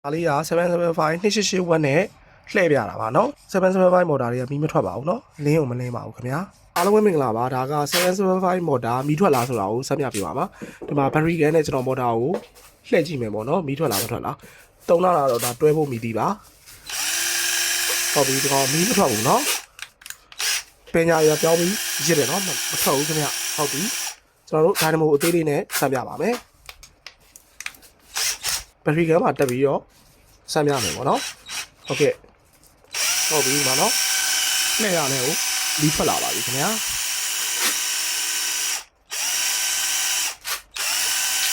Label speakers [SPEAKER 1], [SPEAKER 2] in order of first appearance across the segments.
[SPEAKER 1] ။ဒါလေးက775 2881နဲ့လှည့်ပြတာပါနော်775 motor တွေကမီးမထွက်ပါဘူးနော်လင်းုံမလင်းပါဘူးခင်ဗျာအားလုံးပဲမင်္ဂလာပါဒါက775 motor မီးထွက်လာဆိုတာကိုစမ်းပြပြပါမှာဒီမှာ battery gun နဲ့ကျွန်တော် motor ကိုလှည့်ကြည့်မယ်ပေါ့နော်မီးထွက်လာမထွက်လာတုံလာတာတော့ဒါတွဲဖို့မီးသေးပါဟုတ်ပြီဒီကောင်မီးမထွက်ဘူးနော်ပညာရပြောင်းပြီးရစ်တယ်နော်မထွက်ဘူးခင်ဗျာဟုတ်ပြီကျွန်တော်တို့ dynamo အသေးလေးနဲ့စမ်းပြပါမယ် ဘက်ထရီကမှာတက်ပြီးတော့ဆမ်းပြမယ်ပေါ့နော်ဟုတ်ကဲ့ဟုတ်ပြီပါနော်နဲ့ရနဲ့ကိုလီးထွက်လာပါပြီခင်ဗျာ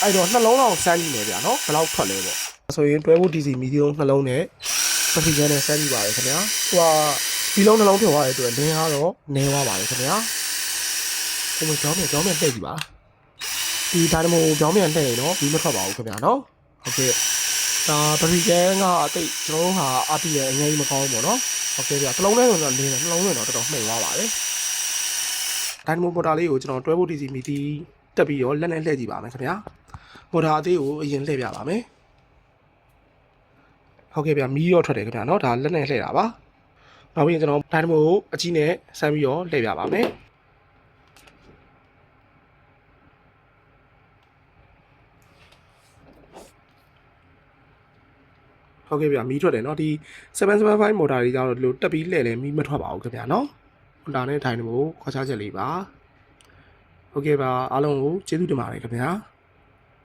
[SPEAKER 1] အဲ့တော့နှလုံးလောက်ဆမ်းကြည့်မယ်ဗျာနော်ဘယ်လောက်ထွက်လဲပေါ့ဆိုရင်တွဲဖို့ DC မီဒီယုံနှလုံးနဲ့ဘက်ထရီကနဲ့ဆမ်းကြည့်ပါရခင်ဗျာဟိုကဒီလုံးနှလုံးထွက်သွားတဲ့အတွက်လင်းအားတော့နေသွားပါပြီခင်ဗျာဟိုမှာကြောင်းမြန်ကြောင်းမြန်တက်ကြည့်ပါဒီဒါတမို့ကြောင်းမြန်တက်ရင်တော့ပြီးမထွက်ပါဘူးခင်ဗျာနော် ဟုတ်ကဲ့ဒါပရိကန်ကအတိတ်ကျွန်တော်တို့ဟာအတီးရဲ့အငယ်ကြီးမကောင်းဘူးပေါ့နော်ဟုတ်ကဲ့ဗျတစ်လုံးလေးဆိုတော့လင်းတယ်နှလုံးလေးတော့တော်တော်မှိတ်သွားပါတယ်ဒိုင်နမိုပေါ်တာလေးကိုကျွန်တော်တွဲဖို့ DC မီတီတက်ပြီးတော့လက်နဲ့လှည့်ကြည့်ပါမယ်ခင်ဗျာပေါ်တာအသေးကိုအရင်လှည့်ပြပါမယ်ဟုတ်ကဲ့ဗျမီးရောထွက်တယ်ခင်ဗျာနော်ဒါလက်နဲ့လှည့်တာပါနောက်ပြီးရင်ကျွန်တော်ဒိုင်နမိုကိုအကြီးနဲ့ဆမ်းပြီးတော့လှည့်ပြပါမယ် ဟုတ်ကဲ့ဗျာမီးထွက်တယ်เนาะဒီ775 motor တွေကြတော့ဒီလိုတက်ပြီးလှည့်လဲမီးမထွက်ပါဘူးခင်ဗျာเนาะဟွန်ဒါနဲ့ထိုင်နေမို့ခေါ်ချချက်လေးပါဟုတ်ကဲ့ပါအားလုံးကိုကျေးဇူးတင်ပါတယ်ခင်ဗျာ